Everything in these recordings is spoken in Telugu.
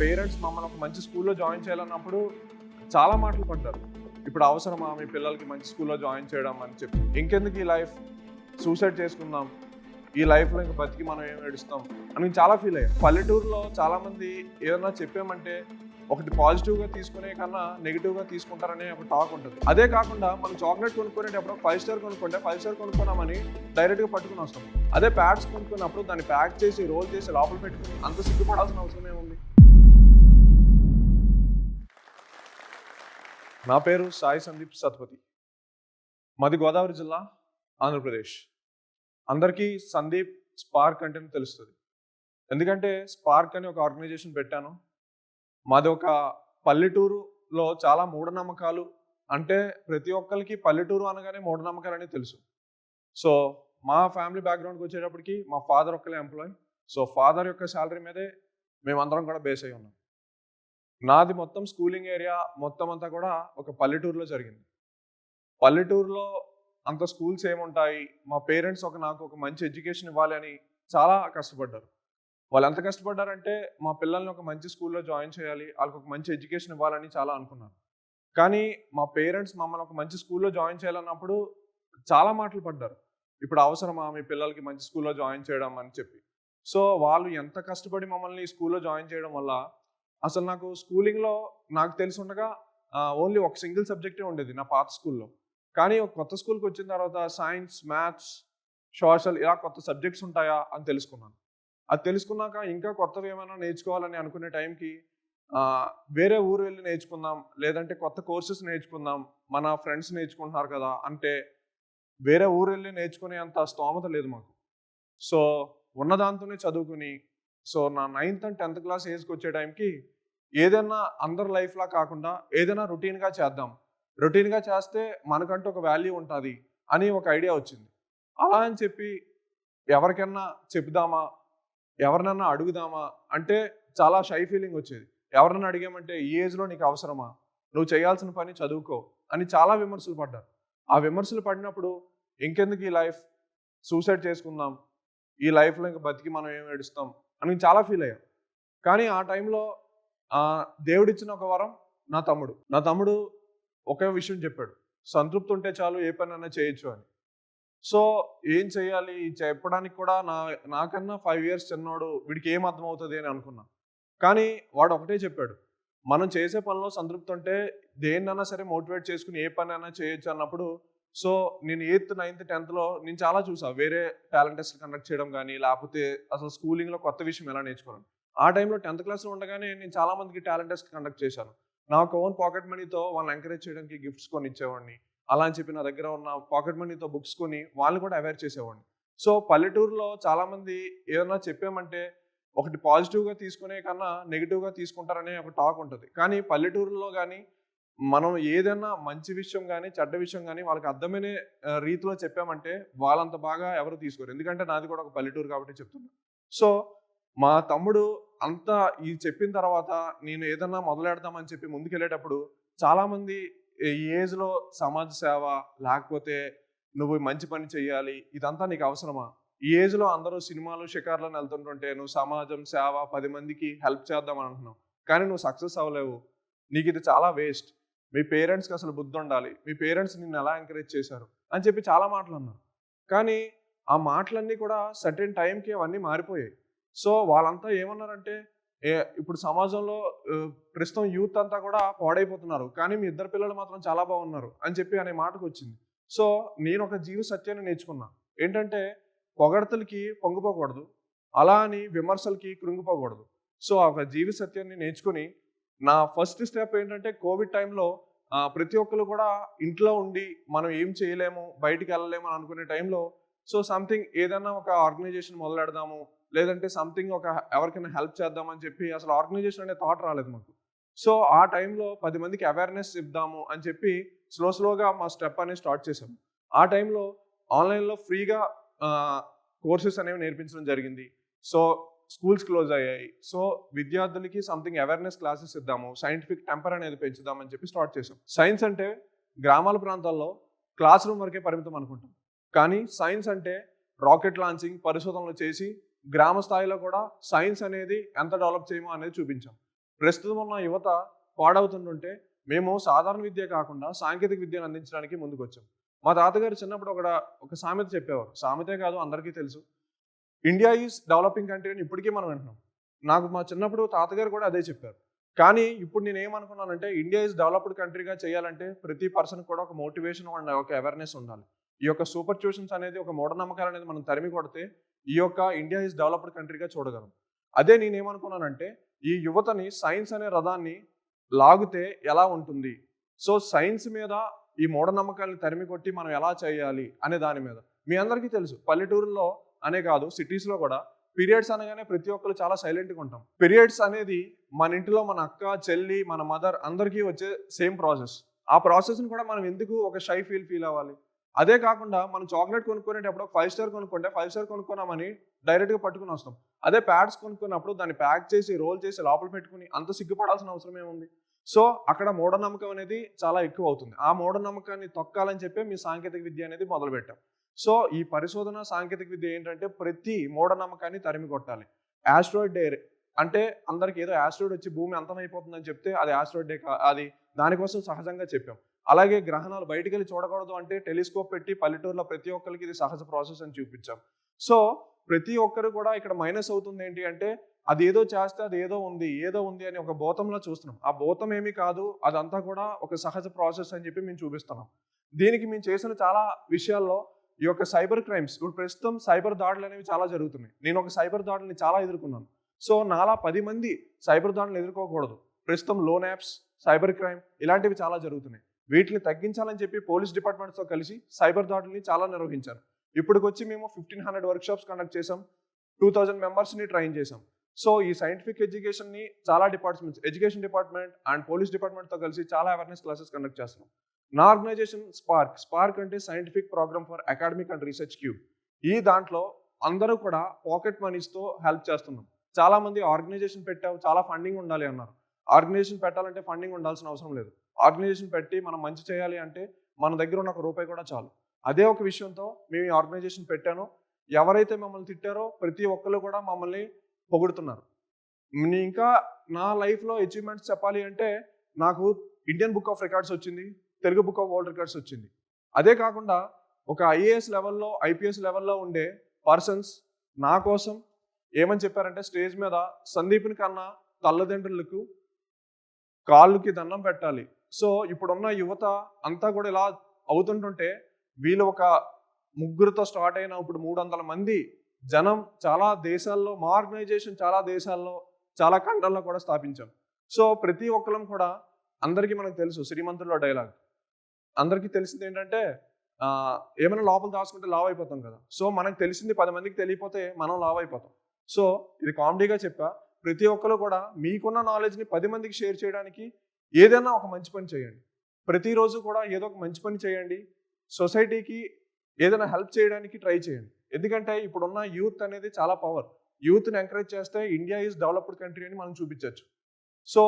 పేరెంట్స్ మమ్మల్ని ఒక మంచి స్కూల్లో జాయిన్ చేయాలన్నప్పుడు చాలా మాటలు పడ్డారు. ఇప్పుడు అవసరమా మీ పిల్లలకి మంచి స్కూల్లో జాయిన్ చేయడం అని చెప్పి. ఇంకెందుకు ఈ లైఫ్? సూసైడ్ చేసుకుందాం. ఈ లైఫ్లో ఇంకా బతికి మనం ఏం ఏడుస్తాం? అని చాలా ఫీల్ అయ్యాను పల్లెటూరులో చాలామంది ఏదైనా చెప్పామంటే ఒకటి పాజిటివ్గా తీసుకునే కన్నా నెగిటివ్గా తీసుకుంటారనే ఒక టాక్ ఉంటుంది. అదే కాకుండా మనం చాక్లెట్ కొనుక్కునేటప్పుడు ఫైవ్ స్టార్ కొనుక్కుంటే ఫైవ్ స్టార్ కొనుక్కున్నామని డైరెక్ట్గా పట్టుకుని వస్తాం. అదే ప్యాడ్స్ కొనుక్కున్నప్పుడు దాన్ని ప్యాక్ చేసి రోల్ చేసి లోపల పెట్టుకుని అంత సిగ్గుపడాల్సిన అవసరం ఏముంది? నా పేరు సాయి సందీప్ సత్పతి. మాది గోదావరి జిల్లా ఆంధ్రప్రదేశ్. అందరికీ సందీప్ స్పార్క్ అంటే తెలుస్తుంది. ఎందుకంటే స్పార్క్ అని ఒక ఆర్గనైజేషన్ పెట్టాను. మాది ఒక పల్లెటూరులో చాలా మూఢనమ్మకాలు అంటే ప్రతి ఒక్కరికి పల్లెటూరు అనగానే మూఢనమ్మకాలు అనేది తెలుసు. సో మా ఫ్యామిలీ బ్యాక్గ్రౌండ్కి వచ్చేటప్పటికి మా ఫాదర్ ఒక్కలే ఎంప్లాయ్. సో ఫాదర్ యొక్క శాలరీ మీదే మేమందరం కూడా బేస్ అయి ఉన్నాం. నాది మొత్తం స్కూలింగ్ ఏరియా మొత్తం అంతా కూడా ఒక పల్లెటూరులో జరిగింది. పల్లెటూరులో అంత స్కూల్స్ ఏముంటాయి? మా పేరెంట్స్ ఒక నాకు ఒక మంచి ఎడ్యుకేషన్ ఇవ్వాలి అని చాలా కష్టపడ్డారు. వాళ్ళు ఎంత కష్టపడ్డారంటే మా పిల్లల్ని ఒక మంచి స్కూల్లో జాయిన్ చేయాలి వాళ్ళకి ఒక మంచి ఎడ్యుకేషన్ ఇవ్వాలని చాలా అనుకున్నారు. కానీ మా పేరెంట్స్ మమ్మల్ని ఒక మంచి స్కూల్లో జాయిన్ చేయాలన్నప్పుడు చాలా మాటలు పడ్డారు. ఇప్పుడు అవసరమా మీ పిల్లలకి మంచి స్కూల్లో జాయిన్ చేయడం? అని చెప్పి. సో వాళ్ళు ఎంత కష్టపడి మమ్మల్ని స్కూల్లో జాయిన్ చేయడం వల్ల అసలు నాకు స్కూలింగ్లో నాకు తెలిసి ఉండగా ఓన్లీ ఒక సింగిల్ సబ్జెక్టే ఉండేది నా పాత స్కూల్లో. కానీ ఒక కొత్త స్కూల్కి వచ్చిన తర్వాత సైన్స్ మ్యాథ్స్ సోషల్ ఇలా కొత్త సబ్జెక్ట్స్ ఉంటాయా అని తెలుసుకున్నాను. అది తెలుసుకున్నాక ఇంకా కొత్తవి ఏమైనా నేర్చుకోవాలని అనుకునే టైంకి వేరే ఊరు వెళ్ళి నేర్చుకుందాం లేదంటే కొత్త కోర్సెస్ నేర్చుకుందాం మన ఫ్రెండ్స్ నేర్చుకుంటున్నారు కదా అంటే వేరే ఊరు వెళ్ళి నేర్చుకునే అంత స్తోమత లేదు మాకు. సో ఉన్న దాంతోనే చదువుకుని సో నా నైన్త్ అండ్ టెన్త్ క్లాస్ ఏజ్కి వచ్చే టైంకి ఏదైనా అందరి లైఫ్లా కాకుండా ఏదైనా రొటీన్గా చేద్దాం. రొటీన్గా చేస్తే మనకంటూ ఒక వాల్యూ ఉంటుంది అని ఒక ఐడియా వచ్చింది. అలా అని చెప్పి ఎవరికైనా చెప్దామా? ఎవరినన్నా అడుగుదామా? అంటే చాలా షై ఫీలింగ్ వచ్చేది. ఎవరన్నా అడిగామంటే ఈ ఏజ్లో నీకు అవసరమా? నువ్వు చేయాల్సిన పని చదువుకో అని చాలా విమర్శలు పడ్డారు. ఆ విమర్శలు పడినప్పుడు ఇంకెందుకు ఈ లైఫ్? సూసైడ్ చేసుకుందాం. ఈ లైఫ్లో ఇంకా బతికి మనం ఏం ఏడుస్తాం? అని చాలా ఫీల్ అయ్యాం. కానీ ఆ టైంలో దేవుడిచ్చిన ఒక వరం నా తమ్ముడు. నా తమ్ముడు ఒకే విషయం చెప్పాడు. సంతృప్తి ఉంటే చాలు ఏ పనైనా చేయొచ్చు అని. సో ఏం చేయాలి? చెప్పడానికి కూడా నా నాకన్నా ఫైవ్ ఇయర్స్ చిన్నోడు వీడికి ఏం అర్థమవుతుంది అని అనుకున్నా. కానీ వాడు ఒకటే చెప్పాడు. మనం చేసే పనిలో సంతృప్తి ఉంటే దేన్నైనా సరే మోటివేట్ చేసుకుని ఏ పని అయినా చేయొచ్చు అన్నప్పుడు సో నేను ఎయిత్ నైన్త్ టెన్త్లో నేను చాలా చూసా. వేరే టాలెంట్ టెస్ట్ కండక్ట్ చేయడం కానీ లేకపోతే అసలు స్కూలింగ్లో కొత్త విషయం ఎలా నేర్చుకోవాలి ఆ టైంలో టెన్త్ క్లాస్లో ఉండగానే నేను చాలామందికి టాలెంట్ టెస్ట్ కండక్ట్ చేశాను. నాకు ఓన్ పాకెట్ మనీతో వాళ్ళని ఎంకరేజ్ చేయడానికి గిఫ్ట్స్ కొని ఇచ్చేవాడిని అలా అని చెప్పి నా దగ్గర ఉన్న పాకెట్ మనీతో బుక్స్ కొని వాళ్ళని కూడా అవేర్ చేసేవాడిని. సో పల్లెటూరులో చాలామంది ఏదైనా చెప్పామంటే ఒకటి పాజిటివ్గా తీసుకునే కన్నా నెగిటివ్గా తీసుకుంటారనే ఒక టాక్ ఉంటుంది. కానీ పల్లెటూరులో కానీ మనం ఏదైనా మంచి విషయం కానీ చెడ్డ విషయం కానీ వాళ్ళకి అర్థమైన రీతిలో చెప్పామంటే వాళ్ళంత బాగా ఎవరు తీసుకోరు. ఎందుకంటే నాది కూడా ఒక పల్లెటూరు కాబట్టి చెప్తున్నా. సో మా తమ్ముడు అంతా ఈ చెప్పిన తర్వాత నేను ఏదన్నా మొదలెడదామని చెప్పి ముందుకెళ్ళేటప్పుడు చాలామంది ఈ ఏజ్లో సమాజ సేవ లేకపోతే నువ్వు మంచి పని చేయాలి ఇదంతా నీకు అవసరమా? ఈ ఏజ్లో అందరూ సినిమాలు షికార్లను వెళ్తుంటుంటే నువ్వు సమాజం సేవ పది మందికి హెల్ప్ చేద్దాం అని అంటున్నావు. కానీ నువ్వు సక్సెస్ అవ్వలేవు. నీకు ఇది చాలా వేస్ట్. మీ పేరెంట్స్కి అసలు బుద్ధి ఉండాలి. మీ పేరెంట్స్ నిన్ను ఎలా ఎంకరేజ్ చేశారు? అని చెప్పి చాలా మాటలు అన్నారు. కానీ ఆ మాటలన్నీ కూడా సర్టెన్ టైంకి అవన్నీ మారిపోయాయి. సో వాళ్ళంతా ఏమన్నారంటే ఇప్పుడు సమాజంలో ప్రస్తుతం యూత్ అంతా కూడా పాడైపోతున్నారు. కానీ మీ ఇద్దరు పిల్లలు మాత్రం చాలా బాగున్నారు అని చెప్పి అనే మాటకు వచ్చింది. సో నేను ఒక జీవ సత్యాన్ని నేర్చుకున్నా. ఏంటంటే పొగడతలకి పొంగిపోకూడదు అలా అని విమర్శలకి కృంగిపోకూడదు. సో ఆ ఒక జీవి సత్యాన్ని నేర్చుకుని నా ఫస్ట్ స్టెప్ ఏంటంటే కోవిడ్ టైంలో ప్రతి ఒక్కరు కూడా ఇంట్లో ఉండి మనం ఏం చేయలేము బయటికి వెళ్ళలేము అని అనుకునే టైంలో సో సంథింగ్ ఏదైనా ఒక ఆర్గనైజేషన్ మొదలెడదాము లేదంటే సంథింగ్ ఒక ఎవరికైనా హెల్ప్ చేద్దామని చెప్పి అసలు ఆర్గనైజేషన్ అనే థాట్ రాలేదు మాకు. సో ఆ టైంలో పది మందికి అవేర్నెస్ ఇద్దాము అని చెప్పి స్లో స్లోగా మా స్టెప్ అనేది స్టార్ట్ చేసాము ఆ టైంలో ఆన్లైన్లో ఫ్రీగా కోర్సెస్ అనేవి నేర్పించడం జరిగింది. సో స్కూల్స్ క్లోజ్ అయ్యాయి. సో విద్యార్థులకి సంథింగ్ అవేర్నెస్ క్లాసెస్ ఇద్దాము సైంటిఫిక్ టెంపర్ అనేది పెంచుదామని చెప్పి స్టార్ట్ చేసాం సైన్స్ అంటే గ్రామాల ప్రాంతాల్లో క్లాస్ రూమ్ వరకే పరిమితం అనుకుంటాం. కానీ సైన్స్ అంటే రాకెట్ లాంచింగ్ పరిశోధనలు చేసి గ్రామ స్థాయిలో కూడా సైన్స్ అనేది ఎంత డెవలప్ చేయమో అనేది చూపించాం. ప్రస్తుతం ఉన్న యువత పాడవుతుంటుంటే మేము సాధారణ విద్య కాకుండా సాంకేతిక విద్యను అందించడానికి ముందుకు వచ్చాం మా తాతగారు చిన్నప్పుడు ఒక ఒక సామెత చెప్పేవారు. సామెతే కాదు అందరికీ తెలుసు. ఇండియా ఈజ్ డెవలపింగ్ కంట్రీ అని ఇప్పటికీ మనం వింటున్నాం. నాకు మా చిన్నప్పుడు తాతగారు కూడా అదే చెప్పారు. కానీ ఇప్పుడు నేను ఏమనుకున్నానంటే ఇండియా ఈజ్ డెవలప్డ్ కంట్రీగా చేయాలంటే ప్రతి పర్సన్ కూడా ఒక మోటివేషన్ అండ్ ఒక అవేర్నెస్ ఉండాలి. ఈ యొక్క సూపర్ ట్యూషన్స్ అనేది ఒక మూఢనమ్మకాలు అనేది మనం తరిమి కొడితే ఈ యొక్క ఇండియా ఈజ్ డెవలప్డ్ కంట్రీగా చూడగలం అదే నేను ఏమనుకున్నానంటే ఈ యువతని సైన్స్ అనే రథాన్ని లాగితే ఎలా ఉంటుంది? సో సైన్స్ మీద ఈ మూఢనమ్మకాలను తరిమి కొట్టి మనం ఎలా చేయాలి అనే దాని మీద. మీ అందరికీ తెలుసు పల్లెటూరులో అనే కాదు సిటీస్లో కూడా పీరియడ్స్ అనగానే ప్రతి ఒక్కరు చాలా సైలెంట్గా ఉంటాం. పీరియడ్స్ అనేది మన ఇంటిలో మన అక్క చెల్లి మన మదర్ అందరికీ వచ్చే సేమ్ ప్రాసెస్ ఆ ప్రాసెస్ని కూడా మనం ఎందుకు ఒక షై ఫీల్ ఫీల్ అవ్వాలి? అదే కాకుండా మనం చాక్లెట్ కొనుక్కునేటప్పుడు ఫైవ్ స్టార్ కొనుక్కుంటే ఫైవ్ స్టార్ కొనుక్కున్నామని డైరెక్ట్గా పట్టుకుని వస్తాం. అదే ప్యాడ్స్ కొనుక్కున్నప్పుడు దాన్ని ప్యాక్ చేసి రోల్ చేసి లోపల పెట్టుకుని అంత సిగ్గుపడాల్సిన అవసరం ఏముంది? సో అక్కడ మూఢనమ్మకం అనేది చాలా ఎక్కువ అవుతుంది. ఆ మూఢనమ్మకాన్ని తొక్కాలని చెప్పి మీ సాంకేతిక విద్య అనేది మొదలుపెట్టాం. సో ఈ పరిశోధన సాంకేతిక విద్య ఏంటంటే ప్రతి మూఢనమ్మకాన్ని తరిమి కొట్టాలి. ఆస్ట్రాయిడ్ డే అంటే అందరికి ఏదో ఆస్ట్రాయిడ్ వచ్చి భూమి అంతమైపోతుందని చెప్తే అది ఆస్ట్రాయిడ్ డే అది దానికోసం సహజంగా చెప్పాం. అలాగే గ్రహణాలు బయటికి వెళ్ళి చూడకూడదు అంటే టెలిస్కోప్ పెట్టి పల్లెటూరులో ప్రతి ఒక్కరికి ఇది సహజ ప్రాసెస్ అని చూపించాం. సో ప్రతి ఒక్కరు కూడా ఇక్కడ మైనస్ అవుతుంది ఏంటి అంటే అది ఏదో చేస్తే అది ఏదో ఉంది ఏదో ఉంది అని ఒక భూతంలో చూస్తున్నాం. ఆ భూతం ఏమీ కాదు అదంతా కూడా ఒక సహజ ప్రాసెస్ అని చెప్పి మేము చూపిస్తున్నాం. దీనికి మేము చేసిన చాలా విషయాల్లో ఈ యొక్క సైబర్ క్రైమ్స్ ఇప్పుడు ప్రస్తుతం సైబర్ దాడులు అనేవి చాలా జరుగుతున్నాయి. నేను ఒక సైబర్ దాడుల్ని చాలా ఎదుర్కొన్నాను. సో నాలా పది మంది సైబర్ దాడులను ఎదుర్కోకూడదు. ప్రస్తుతం లోన్ యాప్స్ సైబర్ క్రైమ్ ఇలాంటివి చాలా జరుగుతున్నాయి. వీటిని తగ్గించాలని చెప్పి పోలీస్ డిపార్ట్మెంట్తో కలిసి సైబర్ దాడుల్ని చాలా నిర్వహించారు. ఇప్పటికొచ్చి మేము ఫిఫ్టీన్ హండ్రెడ్ వర్క్షాప్స్ కండక్ట్ చేసాం టూ థౌజండ్ మెంబర్స్ని ట్రైన్ చేసాం సో ఈ సైంటిఫిక్ ఎడ్యుకేషన్ని చాలా departments education department and police డిపార్ట్మెంట్తో కలిసి చాలా అవేర్నెస్ క్లాసెస్ కండక్ట్ చేస్తున్నాం. నా ఆర్గనైజేషన్ స్పార్క్ స్పార్క్ అంటే scientific programme for academic and research cube. ఈ దాంట్లో అందరూ కూడా పాకెట్ మనీస్తో హెల్ప్ చేస్తున్నాం. చాలా మంది ఆర్గనైజేషన్ పెట్టావు చాలా ఫండింగ్ ఉండాలి అన్నారు. ఆర్గనైజేషన్ పెట్టాలంటే ఫండింగ్ ఉండాల్సిన అవసరం లేదు. ఆర్గనైజేషన్ పెట్టి మనం మంచి చేయాలి అంటే మన దగ్గర ఉన్న ఒక రూపాయి కూడా చాలు. అదే ఒక విషయంతో మేము ఈ ఆర్గనైజేషన్ పెట్టాను. ఎవరైతే మమ్మల్ని తిట్టారో ప్రతి ఒక్కరు కూడా మమ్మల్ని పొగుడుతున్నారు. నేను ఇంకా నా లైఫ్లో అచీవ్మెంట్స్ చెప్పాలి అంటే నాకు ఇండియన్ బుక్ ఆఫ్ రికార్డ్స్ వచ్చింది Telugu book of world records వచ్చింది. అదే కాకుండా ఒక ఐఏఎస్ లెవెల్లో ఐపీఎస్ లెవెల్లో ఉండే పర్సన్స్ నా కోసం ఏమని చెప్పారంటే స్టేజ్ మీద సందీప్ని కన్నా తల్లిదండ్రులకు కాళ్ళకి దండం పెట్టాలి. సో ఇప్పుడున్న యువత అంతా కూడా ఇలా అవుతుంటుంటే వీళ్ళు ఒక ముగ్గురుతో స్టార్ట్ అయిన ఇప్పుడు మూడు వందల మంది జనం చాలా దేశాల్లో మా ఆర్గనైజేషన్ చాలా దేశాల్లో చాలా ఖండాల్లో కూడా స్థాపించాం. సో ప్రతి ఒక్కరం కూడా అందరికీ మనకు తెలుసు శ్రీమంతుల్లో డైలాగ్. అందరికీ తెలిసింది ఏంటంటే ఏమైనా లోపల దాచుకుంటే లావ్ అయిపోతాం కదా. సో మనకు తెలిసింది పది మందికి తెలియపోతే మనం లావ్ అయిపోతాం. సో ఇది కామెడీగా చెప్పా ప్రతి ఒక్కరు కూడా మీకున్న నాలెడ్జ్ని పది మందికి షేర్ చేయడానికి ఏదైనా ఒక మంచి పని చేయండి. ప్రతిరోజు కూడా ఏదో ఒక మంచి పని చేయండి. సొసైటీకి ఏదైనా హెల్ప్ చేయడానికి ట్రై చేయండి. ఎందుకంటే ఇప్పుడున్న యూత్ అనేది చాలా పవర్. యూత్ని ఎంకరేజ్ చేస్తే ఇండియా ఈజ్ డెవలప్డ్ కంట్రీ అని మనం చూపించవచ్చు సో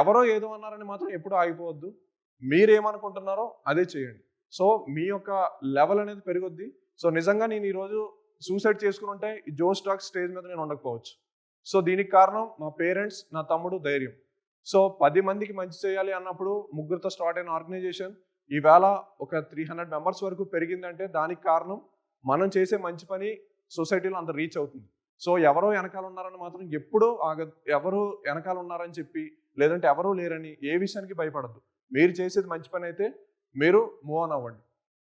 ఎవరో ఏదో అన్నారని మాత్రం ఎప్పుడూ ఆగిపోవద్దు. మీరేమనుకుంటున్నారో అదే చేయండి. సో మీ యొక్క లెవెల్ అనేది పెరుగుద్ది. సో నిజంగా నేను ఈరోజు సూసైడ్ చేసుకుని ఉంటే ఈ జో స్టాక్ స్టేజ్ మీద నేను ఉండకపోవచ్చు. సో దీనికి కారణం మా పేరెంట్స్ నా తమ్ముడు ధైర్యం. సో పది మందికి మంచి చేయాలి అన్నప్పుడు ముగ్గురితో స్టార్ట్ అయిన ఆర్గనైజేషన్ ఈవేళ ఒక త్రీ హండ్రెడ్ మెంబర్స్ వరకు పెరిగిందంటే దానికి కారణం మనం చేసే మంచి పని సొసైటీలో అంత రీచ్ అవుతుంది. సో ఎవరో వెనకాల ఉన్నారని మాత్రం ఎప్పుడూ ఆగ ఎవరు వెనకాల ఉన్నారని చెప్పి లేదంటే ఎవరూ లేరని ఏ విషయానికి భయపడద్దు. మీరు చేసేది మంచి పని అయితే మీరు మూవ్ ఆన్ అవ్వండి.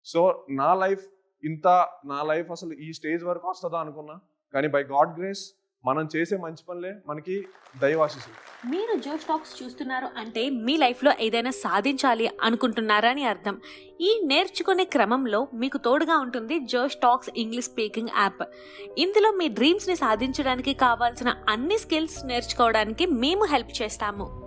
సో నా లైఫ్ ఇంత నా లైఫ్ అసలు ఈ స్టేజ్ వరకు వస్తుందా అనుకున్నా కానీ బై గాడ్ గ్రేస్ మనం చేసే మంచి పనులే మనకి దైవాశిస్సులు మీరు జో స్టాక్స్ చూస్తున్నారు అంటే మీ లైఫ్లో ఏదైనా సాధించాలి అనుకుంటున్నారా అని అర్థం. ఈ నేర్చుకునే క్రమంలో మీకు తోడుగా ఉంటుంది Jo stacks English speaking app. ఇందులో మీ డ్రీమ్స్ని సాధించడానికి కావాల్సిన అన్ని స్కిల్స్ నేర్చుకోవడానికి మేము హెల్ప్ చేస్తాము.